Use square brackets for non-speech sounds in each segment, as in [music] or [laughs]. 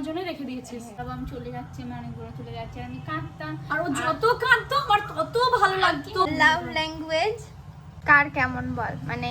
আমার জন্য রেখে দিয়েছিস। বাবা আমি চলে যাচ্ছি মানে ঘুরে চলে যাচ্ছে আমি কাঁদতাম। আর ও যত কাঁদতো আমার তত ভালো লাগতো। লাভ ল্যাঙ্গুয়েজ কার কেমন বল? মানে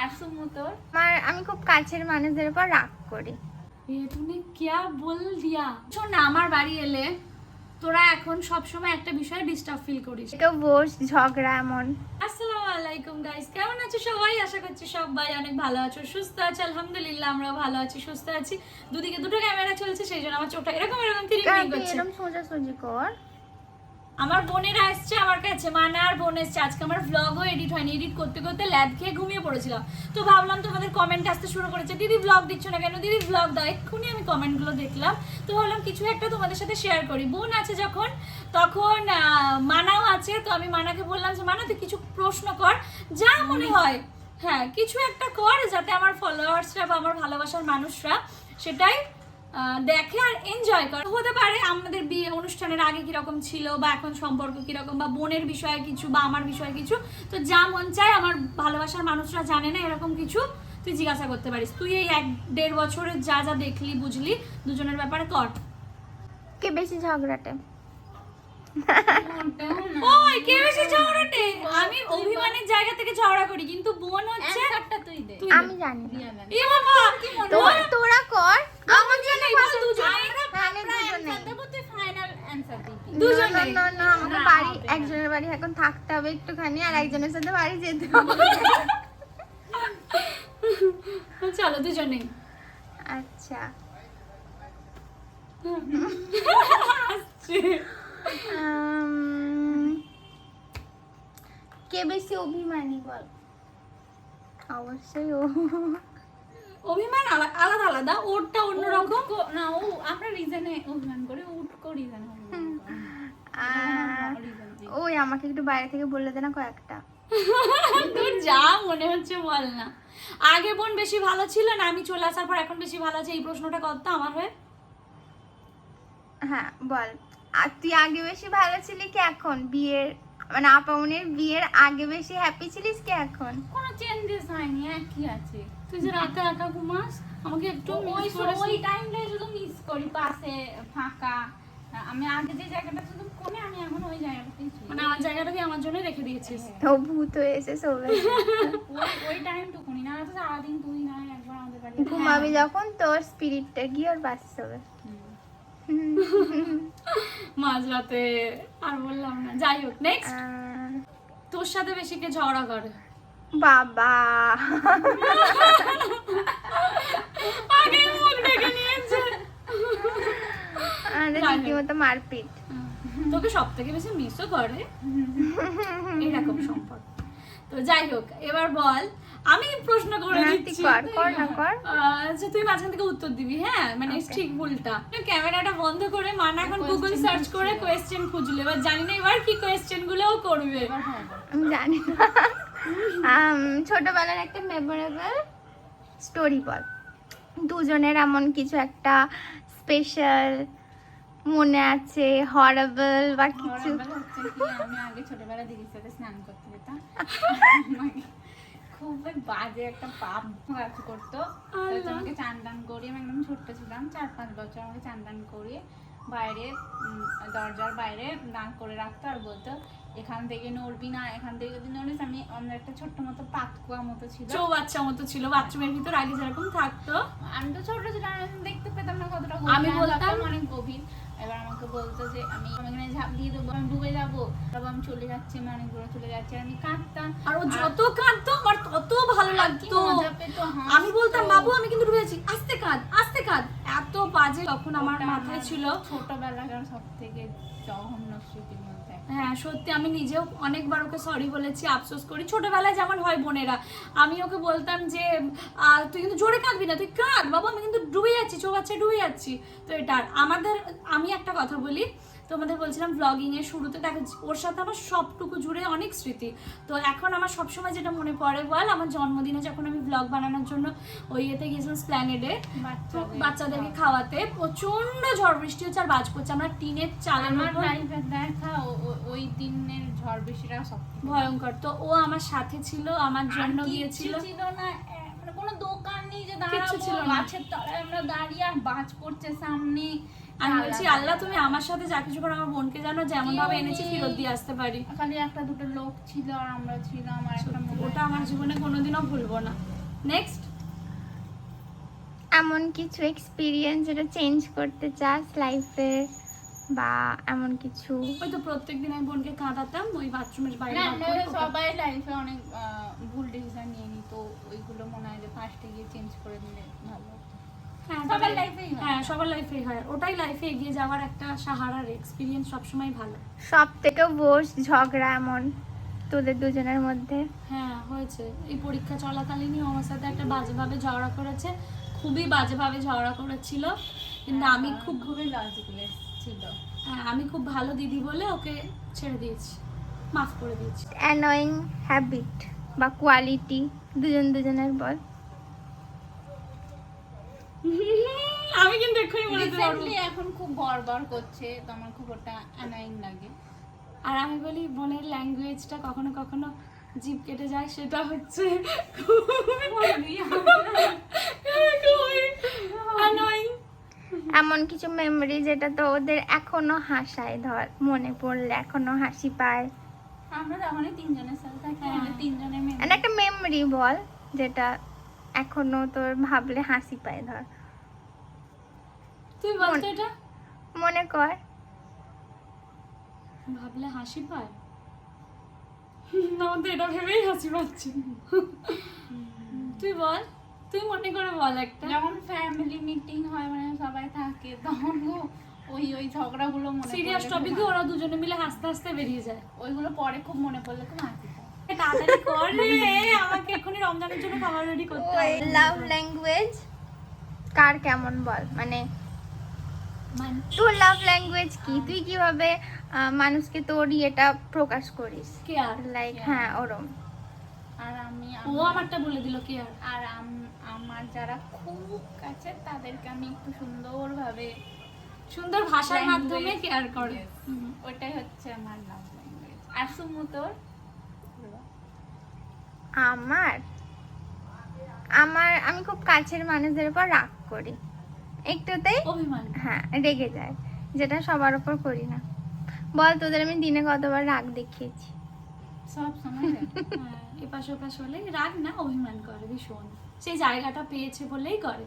আর সুমু তোর? আমার আমি খুব কাছের মানুষদের উপর রাগ করি। এ তুমি क्या বল দিয়া? শোন না আমার বাড়ি এলে তোরা এখন সব সময় একটা বিষয়ে ডিস্টার্ব ফিল করিস। এটা বস ঝগড়া এমন। আসসালামু আলাইকুম গাইস কেমন আছো সবাই? আশা করছি সবাই অনেক ভালো আছো সুস্থ আছো। আলহামদুলিল্লাহ আমরা ভালো আছি সুস্থ আছি। দুদিকে দুটো ক্যামেরা চলছে সেই জন্য আমার চোখটা এরকম এরকম তিরিং তুই করছে। এরকম সোজা সোজা কর। আমার বোনেরা এসছে আমার কাছে মানে আর বোন এসছে। আজকে আমার ভ্লগও এডিট হয়নি। এডিট করতে করতে ল্যাব খেয়ে ঘুমিয়ে পড়েছিলাম। তো ভাবলাম তোমাদের কমেন্ট আসতে শুরু করেছে দিদি ব্লগ দিচ্ছ না কেন? দিদি ভ্লগ দাও। এক্ষুনি আমি কমেন্টগুলো দেখলাম। তো ভাবলাম কিছু একটা তোমাদের সাথে শেয়ার করি। বোন আছে যখন তখন মানাও আছে। তো আমি মানাকে বললাম যে মানা তুই কিছু প্রশ্ন কর। যা মনে হয়। হ্যাঁ কিছু একটা কর যাতে আমার ফলোয়ার্সরা বা আমার ভালোবাসার মানুষরা সেটাই দেখে আর এনজয় করে। হতে পারে আমাদের বিয়ে অনুষ্ঠানের আগে কীরকম ছিল বা এখন সম্পর্ক কীরকম বা বোনের বিষয়ে কিছু বা আমার বিষয়ে কিছু। তো যা মন চায় আমার ভালোবাসার মানুষরা জানে না এরকম কিছু তুই জিজ্ঞাসা করতে পারিস। তুই এই এক দেড় বছরের যা যা দেখলি বুঝলি দুজনের ব্যাপারে কর। কে বেশি ঝগড়াটে? ওই কে বেশি ঝগড়াটে? আমি অভিমানের জায়গা থেকে ঝগড়া করি কিন্তু বোন হচ্ছে তুই দে। আমি জানি না। এ বাবা তোরা তোরা কর। আমার জন্য দুজনেই বল, মানে দুজনেই অ্যানসার দেবো তুই ফাইনাল অ্যানসার দিবি। দুজনেই। না না না আমাকে বাড়ি একজনের বাড়ি এখন থাকতে হবে একটুখানি আর একজনের সাথে বাড়ি যেতে [laughs] হবে। চলো আচ্ছা। কে বেশি অভিমানী বল? অবশ্যই ও। অভিমান আলা- আলাদা আলাদা ওরটা অন্যরকম। না ও আমরা রিজনে অভিমান করি অভিমান করি reason দিই। ওই আমাকে একটু বাইরে থেকে বলে দে না কয়েকটা। [laughs] তোর যা মনে হচ্ছে বল না। আগে বোন বেশি ভালো ছিল না আমি চলে আসার পর এখন বেশি ভালো আছে এই প্রশ্নটা কত আমার হয়ে। হ্যাঁ বল। আর তুই আগে বেশি ভালো ছিলি কি এখন? বিয়ের মানে আপামনের বিয়ের আগে বেশি হ্যাপি ছিলিস কি এখন? কোনো চেঞ্জেস হয়নি একই আছে। তুই যে রাতে একা ঘুমাস আমাকে একটু ওই ওই টাইমটাই শুধু মিস করি পাশে ফাঁকা। আমি আগে যে জায়গাটা শুধু কোনে আমি এখন ওই জায়গাটাতেই মানে আমার জায়গাটা তুই আমার জন্য রেখে দিয়েছিস। ভূত হয়ে এসে সবাই [laughs] ওই ওই টাইমটুকুনি না তো সারাদিন তুই না একবার আমাদের বাড়ি ঘুমাবি যখন তোর স্পিরিটটা গিয়ে ওর বাস হবে মাঝরাতে আর বললাম না যাই হোক নেক্সট তোর সাথে বেশি কে ঝগড়া করে? বাবা। আগে মুখ ডেকে নিয়েছে। আরে। রীতিমতো মারপিট। তোকে সব থেকে বেশি মিসও করে। এরকম সম্পর্ক। তো যাই হোক এবার বল আমি প্রশ্ন করে হ্যাঁ, তুই দিচ্ছি। কর কর না কর। আহ, যে তুই মাঝখান থেকে উত্তর দিবি হ্যাঁ? মানে ঠিক ভুলটা। ক্যামেরাটা বন্ধ করে মানা এখন গুগল সার্চ করে কোয়েশ্চেন খুঁজলে। এবার জানি না এবার কি কোয়েশ্চেন গুলোও করবে। আমি জানি না। ছোটবেলার একটা মেমোরেবল স্টোরি বল। দুজনের এমন কিছু একটা স্পেশাল মনে আছে হরেবল বা কিছু? আমি আগে ছোটবেলা দিদির সাথে স্নান করতে যেতাম। [laughs] আমাকে খুব বাজে একটা পাপ কাজ করতো। আমাকে চান টান করিয়ে আমি একদম ছোট্ট ছিলাম চার পাঁচ বছর আমাকে চান টান করিয়ে বাইরে দরজার বাইরে দাঁড় করে রাখতো আর বলতো এখান থেকে নড়বি না এখান থেকে যদি নড়িস আমি আমার একটা ছোট্ট মতো পাতকুয়া মতো ছিল। চৌবাচ্চা মতো ছিল বাথরুমের ভিতর আগে যেরকম থাকতো। আমি তো ছোট ছিলাম আমি দেখতে পেতাম না কতটা আমি বলতাম- অনেক গভীর। এবার আমাকে বলতো যে আমি এখানে ঝাঁপ দিয়ে দেবো আমি ডুবে যাব। তারপর আমি চলে যাচ্ছি আমি অনেক দূরে চলে যাচ্ছি আমি কাঁদতাম। আর ও যত কাঁদতো আমার তত ভালো লাগতো। আমি বলতাম বাবু আমি কিন্তু ডুবে আছি আস্তে কাঁদ আস্তে কাঁদ। এত বাজে তখন আমার মাথায় ছিল। ছোটবেলাকার সব থেকে জঘন্য স্মৃতির মধ্যে হ্যাঁ সত্যি আমি নিজেও অনেকবার ওকে সরি বলেছি, আফসোস করি। ছোটবেলায় যেমন হয় বোনেরা, আমি ওকে বলতাম যে তুই কিন্তু জোরে কাঁদবি না, তুই কাঁদ, বাবা, আমি কিন্তু ডুবে যাচ্ছি, চোখ আছে ডুবে যাচ্ছি। তো এটা আমাদের, আমি একটা কথা বলি তোমাদের বলছিলাম ব্লগিং এর শুরুতে দেখো ওর সাথে আমার সবটুকু জুড়ে অনেক স্মৃতি। তো এখন আমার সবসময় যেটা মনে পড়ে বল আমার জন্মদিনে যখন আমি ব্লগ বানানোর জন্য ওই ইয়েতে গেছিলাম স্প্ল্যানেডে বাচ্চাদের। বাচ্চাদেরকে খাওয়াতে প্রচণ্ড ঝড় বৃষ্টি হচ্ছে আর বাজ পড়ছে। আমরা টিনের চালের দেখা ওই দিনের ঝড় বৃষ্টিটা সব ভয়ঙ্কর। তো ও আমার সাথে ছিল আমার জন্য গিয়েছিল। ছিল না মানে কোনো দোকান নেই যে দাঁড়াবো গাছের তলায় আমরা দাঁড়িয়ে আর বাজ পড়ছে সামনে। আমি বলছি আল্লাহ তুমি আমার সাথে যা কিছু করো আমার বোনকে জানো যেমন ভাবে এনেছি। ফেরত দিয়ে আসতে পারি। খালি একটা দুটো লোক ছিল আর আমরা ছিলাম আর একটা ওটা আমার জীবনে কোনোদিনও ভুলবো না। নেক্সট এমন কিছু এক্সপিরিয়েন্স যেটা চেঞ্জ করতে চাস লাইফে বা এমন কিছু? ওই তো প্রত্যেকদিন আমি বোনকে কাঁদাতাম ওই বাথরুমের বাইরে না, সবাই লাইফে অনেক আহ, ভুল ডিসিশন নিয়ে নি তো ওইগুলো মনে হয় যে ফার্স্টে গিয়ে চেঞ্জ করে দিলে ভালো। সবার লাইফেই হয়। হ্যাঁ সবার লাইফেই হয়। ওটাই লাইফে এগিয়ে যাওয়ার একটা সাহারার এক্সপিরিয়েন্স সবসময় ভালো। সব থেকে বস ঝগড়া এমন তোদের দুজনের মধ্যে? হ্যাঁ হয়েছে। এই পরীক্ষা চলাকালীনই ও আমার সাথে একটা বাজেভাবে ঝগড়া করেছে। খুবই বাজেভাবে ঝগড়া করেছিল। কিন্তু আমি খুব খুবই লজিকলেস ছিল হ্যাঁ আমি খুব ভালো দিদি বলে ওকে ছেড়ে দিয়েছি। মাফ করে দিয়েছি। অ্যানোয়িং হ্যাবিট বা কোয়ালিটি দুজন দুজনের বল। আমি কিন্তু এক্ষুনি দিতে রিসেন্টলি এখন খুব বরবার করছে তো আমার খুব ওটা অ্যানোয়িং লাগে। আর আমি বলি বোনের ল্যাঙ্গুয়েজটা কখনো কখনো জিভ কেটে যায় সেটা হচ্ছে এমন কিছু মেমরি যেটা তো ওদের এখনও হাসায় ধর মনে পড়লে এখনও হাসি পায়। আমরা যখনই তিনজনের সাথে থাকি হ্যাঁ। তিনজনের মেয়ে একটা মেমরি বল যেটা এখনও তোর ভাবলে হাসি পায় ধর। তুই বলতো এটা? মনে কর। ভাবলে হাসি পায়? আমার তো এটা ভেবেই হাসি পাচ্ছে। তুই বল তুই মনে করে বল একটা। যখন ফ্যামিলি মিটিং হয় মানে সবাই থাকে তখন ওই ওই ঝগড়াগুলো মনে সিরিয়াস টপিকে ওরা দুজনে মিলে হাসতে হাসতে বেরিয়ে যায়। ওইগুলো পরে খুব মনে পড়লে খুব হাসি তাড়াতাড়ি কর। রে আমাকে এক্ষুনি রমজানের জন্য খাবার রেডি করতে হবে। লাভ ল্যাঙ্গুয়েজ কার কেমন বল? মানে মানে তোর লাভ ল্যাঙ্গুয়েজ কি? তুই কীভাবে মানুষকে তোর ইয়েটা প্রকাশ করিস? কে আর? লাইক হ্যাঁ ওরম। আর আমি ও আমার- আমারটা বলে দিল আর? আমার যারা খুব কাছে তাদেরকে আমি একটু সুন্দরভাবে সুন্দর ভাষার মাধ্যমে কেয়ার করে? ওটাই হচ্ছে আমার লাভ ল্যাঙ্গুয়েজ আর সুমু তোর আমার আমার আমি খুব কাছের মানুষদের উপর রাগ করি। একটুতেই হ্যাঁ রেগে যায় যেটা সবার উপর করি না। বল তোদের আমি দিনে কতবার রাগ দেখিয়েছি? সব সময় হ্যাঁ, এপাশ ওপাশ হলে রাগ না অভিমান করে ভীষণ। সেই জায়গাটা পেয়েছে বলেই করে।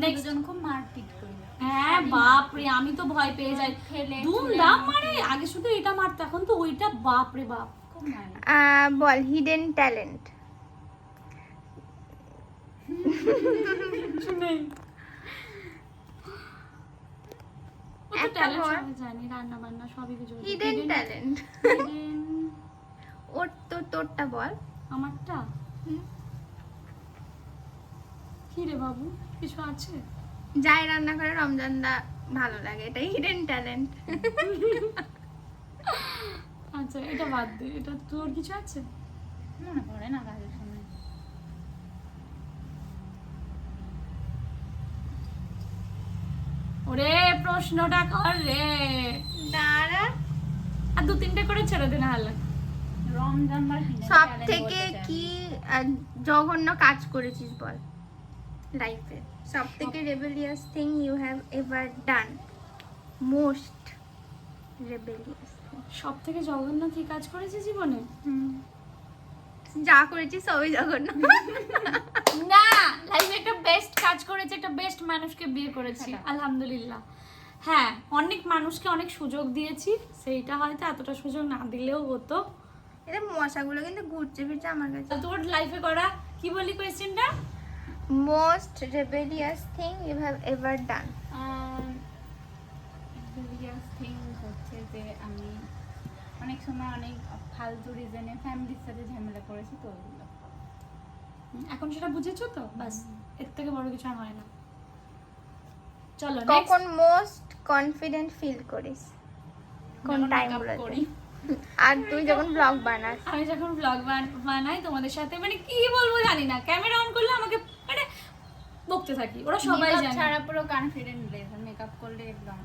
দুজন খুব মারপিট করি। হ্যাঁ বাপ রে আমি তো ভয় পেয়ে যাই। ফেলে দুম দাম মারি। মারে আগে শুধু এটা মারতো এখন তো ওইটা বাপ রে বাপ। বল হিডেন ট্যালেন্ট হিডেন ট্যালেন্ট ওর তো তোরটা বল। আমারটা? হুম। কি রে বাবু কিছু আছে? যাই রান্না করে রমজানদা ভালো লাগে এটাই হিডেন ট্যালেন্ট [laughs] আচ্ছা এটা বাদ দে এটা তোর কিছু আছে? মনে পড়ে না কাজের সময়। ওরে প্রশ্নটা কর রে। দাঁড়া। আর দু তিনটে করে ছেড়ে দে না হলে। রমজান hidden সব থেকে কি জঘন্য কাজ করেছিস বল লাইফে সব থেকে rebellious thing you have ever done most rebellious সব থেকে জঘন্য কি কাজ করেছে জীবনে? যা করেছিস সবই জঘন্য। না লাইফে একটা বেস্ট কাজ করেছে একটা বেস্ট মানুষকে বিয়ে করেছি আলহামদুলিল্লাহ। হ্যাঁ অনেক মানুষকে অনেক সুযোগ দিয়েছি সেইটা হয়তো এতটা সুযোগ না দিলেও হতো। এটা মশাগুলো কিন্তু ঘুরছে ফিরছে আমার কাছে। তোর লাইফে করা কি বলি কোয়েশ্চেনটা most rebellious thing you have ever done religious thing হচ্ছে যে আমি অনেক সময় অনেক ফালতু রিজনে ফ্যামিলির সাথে ঝামেলা করেছি তো ওইগুলো এখন সেটা বুঝেছ তো? বাসের থেকে বড় কিছু আর হয় না। চলো কখন মোস্ট কনফিডেন্ট ফিল করিস? কোন টাইম করি। [laughs] আর তুই যখন ব্লগ বানাস? আমি যখন ব্লগ বানাই তোমাদের সাথে মানে কি বলব জানি না। ক্যামেরা অন করলে আমাকে মানে বকতে থাকি ওরা সবাই জানে। ছাড়া পুরো কনফিডেন্ট লেভেল মেকআপ করলে একদম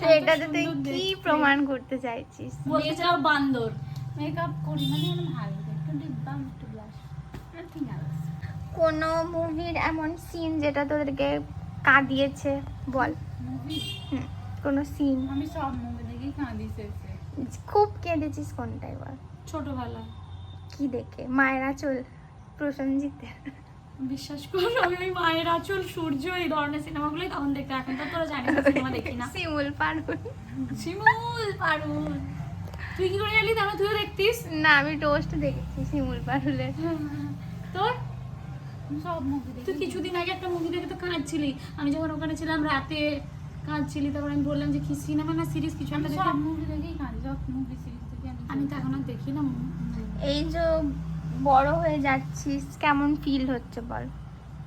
তো এটাতে তুই কি প্রমাণ করতে চাইছিস? বলতে চাও বান্দর। মেকআপ করি মানে হালকা একটু একটু ব্লাশ কোনো মুভির এমন সিন যেটা তোদেরকে কাঁদিয়েছে? বল। কোনো সিন আমি সব মুভি দেখেই কাঁদি শেষে খুব কেঁদেছিস কোনটাই বল ছোটবেলায়। কি দেখে? মায়েরা আঁচল প্রসেনজিতের। বিশ্বাস কর আমি ওই মায়ের আঁচল সূর্য এই ধরনের সিনেমাগুলোই তখন দেখতে এখন তো তোরা জানিস সিনেমা দেখি না। শিমুল পারুল। শিমুল পারুল। তুই কি করে জানলি? তাহলে তুইও দেখতিস? না আমি টোস্ট দেখেছি শিমুল পারুলের। তোর? সব মুভি তুই কিছুদিন আগে একটা মুভি দেখে তো কাঁদছিলি। আমি যখন ওখানে ছিলাম রাতে কাঁদছিলি তখন আমি বললাম যে কি সিনেমা না সিরিজ কিছু আমি একটা সব মুভি দেখেই কাঁদি সব মুভি সিরিজ দেখি আমি আমি তো এখন আর দেখি না। এই যে বড় হয়ে যাচ্ছিস কেমন ফিল হচ্ছে বল?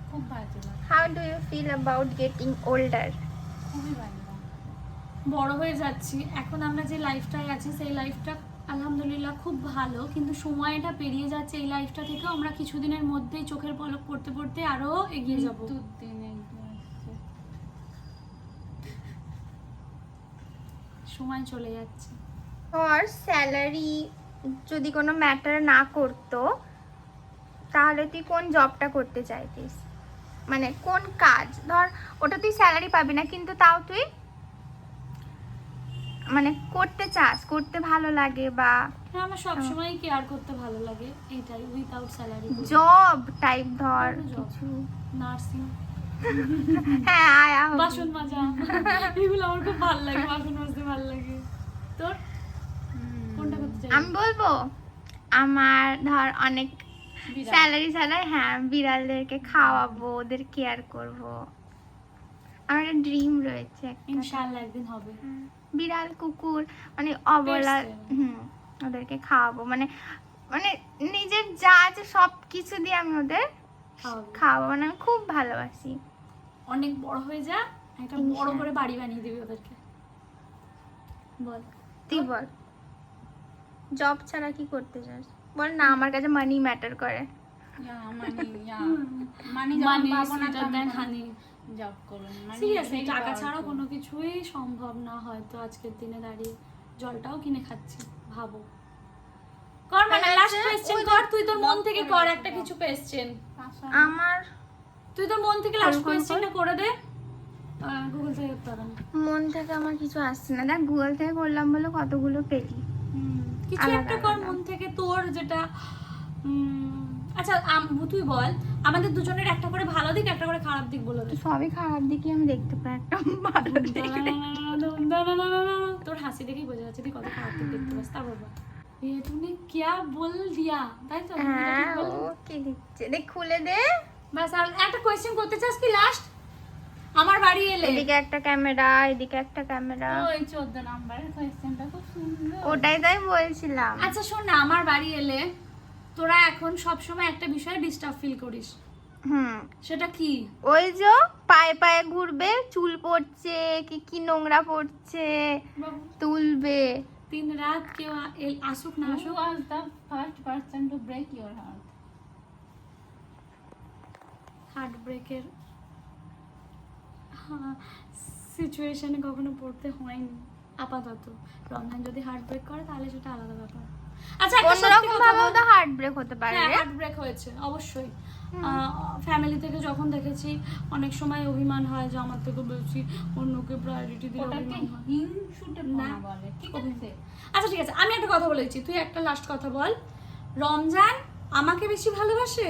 খুব বাজে how do you feel about getting older খুবই বাজে বড় হয়ে যাচ্ছি। এখন আমরা যে লাইফটায় আছি সেই লাইফটা আলহামদুলিল্লাহ খুব ভালো কিন্তু সময়টা পেরিয়ে যাচ্ছে এই লাইফটা থেকেও আমরা কিছুদিনের মধ্যেই চোখের পলক পড়তে পড়তে আরও এগিয়ে যাব। সময় চলে যাচ্ছে। ধর স্যালারি যদি কোনো ম্যাটার না করতো তাহলে তুই কোন জবটা করতে চাইতিস? মানে কোন কাজ? ধর ওটা তুই স্যালারি পাবি না কিন্তু তাও তুই মানে করতে চাস করতে ভালো লাগে বা হ্যাঁ আমার সবসময় কেয়ার করতে ভালো লাগে এইটাই উইথাউট স্যালারি জব টাইপ ধর কিছু। নার্সিং [laughs] হ্যাঁ আয়া। বাসন মাজা। এগুলো আমার খুব ভালো লাগে বাসন মাজতে ভালো লাগে। তোর হুম, কোনটা করতে চাই আমি বলব আমার ধর অনেক স্যালারি স্যালারি হ্যাঁ বিড়ালদেরকে খাওয়াবো ওদের কেয়ার করব। আমার একটা ড্রিম রয়েছে ইনশাআল্লাহ একদিন হবে। হ্যাঁ, বিড়াল কুকুর মানে অবলা হুম ওদেরকে খাওয়াবো। মানে মানে নিজের যা আছে সব কিছু দিয়ে আমি ওদের খাওয়াবো। খাওয়াবো। মানে আমি খুব ভালোবাসি। অনেক বড় হয়ে যা একটা বড় করে বাড়ি বানিয়ে দিবি ওদেরকে। বল। তুই বল। জব ছাড়া কি করতে চাস? বল না আমার কাছে মানি ম্যাটার করে। টাকা ছাড়া কোনো কিছুই সম্ভব না হয়তো আজকের দিনে দাঁড়িয়ে। জলটাও কিনে খাচ্ছি ভাবো। কর মানে লাস্ট কোয়েশ্চেন কর তুই তোর মন থেকে কর একটা কিছু কোয়েশ্চেন আমার তুই তোর মন থেকে লাস্ট কোয়েশ্চেনটা করে? দে। গুগল থেকে মন থেকে আমার কিছু আসছে না। দেখ গুগল থেকে করলাম বলে কতগুলো পেলি। কিছু আলাদা একটা কর আলাদা। মন থেকে তোর যেটা উম, আচ্ছা আম- তুই বল আমাদের দুজনের একটা করে ভালো দিক একটা করে খারাপ দিক বলে দে সবই খারাপ দিকে আমি দেখতে পাই একটা ভালো দিক নেই। তোর হাসি দেখেই বোঝা যাচ্ছে তুই কত খারাপ দিক দেখতে পাস তারপর বল ये तूने क्या बोल दिया তাই তো হ্যাঁ ও কি দিচ্ছে দেখ খুলে দে বাস আর একটা কোয়েশ্চেন করতে চাস কি লাস্ট আমার বাড়ি এলে। এদিকে একটা ক্যামেরা এদিকে একটা ক্যামেরা। ওই চোদ্দ নাম্বারের কোয়েশ্চেনটা খুব সুন্দর। ওটাই তাই বলছিলাম। আচ্ছা শোন না আমার বাড়ি এলে তোরা এখন সব সময় একটা বিষয়ে ডিস্টার্ব ফিল করিস। হুম। সেটা কি? ওই যে পায়ে পায়ে ঘুরবে চুল পড়ছে কি কি নোংরা পড়ছে তুলবে। তিন রাত কেউ আসুক না আসুক। Was the first person to break your heart? Heart ব্রেকের সিচুয়েশনে কখনো পড়তে হয়নি আপাতত। রমজান যদি হার্ট ব্রেক করে তাহলে সেটা আলাদা ব্যাপার। আচ্ছা অন্যরকম ভাবেও তো হার্ট ব্রেক হতে পারে হ্যাঁ হার্ট ব্রেক হয়েছে অবশ্যই। ফ্যামিলি থেকে যখন দেখেছি অনেক সময় অভিমান হয় যে আমার থেকে বেশি অন্যকে প্রায়োরিটি দিলে ওটাকে অভিমান হয়। না। বলে ঠিক আছে? আচ্ছা ঠিক আছে আমি একটা কথা বলেছি তুই একটা লাস্ট কথা বল। রমজান আমাকে বেশি ভালোবাসে?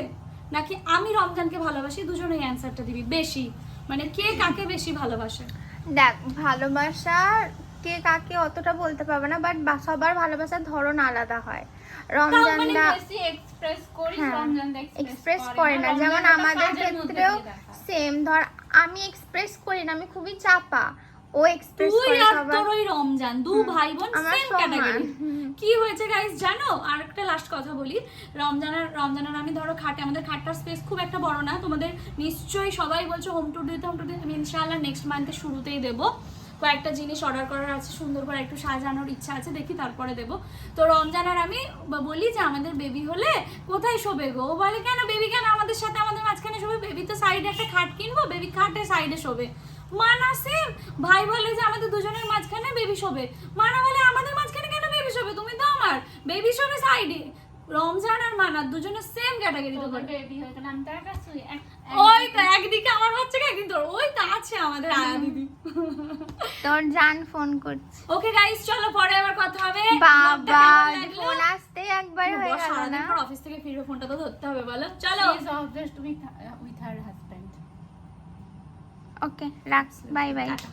নাকি আমি রমজানকে ভালোবাসি? দুজনেই অ্যান্সারটা দিবি বেশি। মানে কে কাকে বেশি ভালোবাসে? দেখ ভালোবাসা কে কাকে অতটা বলতে পারবে না বাট সবার ভালোবাসার ধরন আলাদা হয়। মানে রমজানদা বেশি এক্সপ্রেস করি হ্যাঁ, করে না। যেমন আমাদের ক্ষেত্রেও সেম ধর আমি এক্সপ্রেস করি না আমি খুবই চাপা। ও এক্সপ্রেস করে সবার রমজান দু ভাই বোন আমার সেম। ক্যাটাগরি। কি হয়েছে গাইস জানো? আর একটা লাস্ট কথা বলি। রমজানের রমজানের আমি ধরো খাটে, আমাদের খাটটার স্পেস খুব একটা বড় না। তোমাদের নিশ্চয়ই সবাই বলছো হোম টুর দিতে হোম টুর দিতে আমি ইনশাআল্লাহ নেক্সট মান্থের শুরুতেই দেবো। কয়েকটা জিনিস অর্ডার করার আছে, সুন্দর করে একটু সাজানোর ইচ্ছা আছে, দেখি তারপরে দেবো। তো রমজান আর আমি বলি যে আমাদের বেবি হলে কোথায় শোবে গো? ও বলে, কেন বেবি কেন আমাদের সাথে আমাদের মাঝখানে শোবে? বেবি তো সাইডে একটা খাট কিনবো বেবি খাটে সাইডে শোবে। মানা সেম ভাই বলে যে আমাদের দুজনের মাঝখানে বেবি শোবে। মানা বলে আমাদের মাঝখানে কেন বেবি শোবে সাইডে রমজান আর মানার দুজনে সেম ক্যাটাগরি তো বেবি হয়ে আমি তো একটা সুই এক- ওই তো একদিকে আমার বাচ্চাকে একদিন তোর ওই তো আছে আমাদের আয়া দিদি। তোর জান ফোন করছে। ওকে গাইস চলো পরে আবার কথা হবে। বাবা ফোন আসতে একবার হয়ে গেল সারাদিন না পর অফিস থেকে ফিরবে ফোনটা তো ধরতে হবে বলো। চলো। Is obsessed with, uh, with her husband. ওকে রাখ বাই বাই টাটা।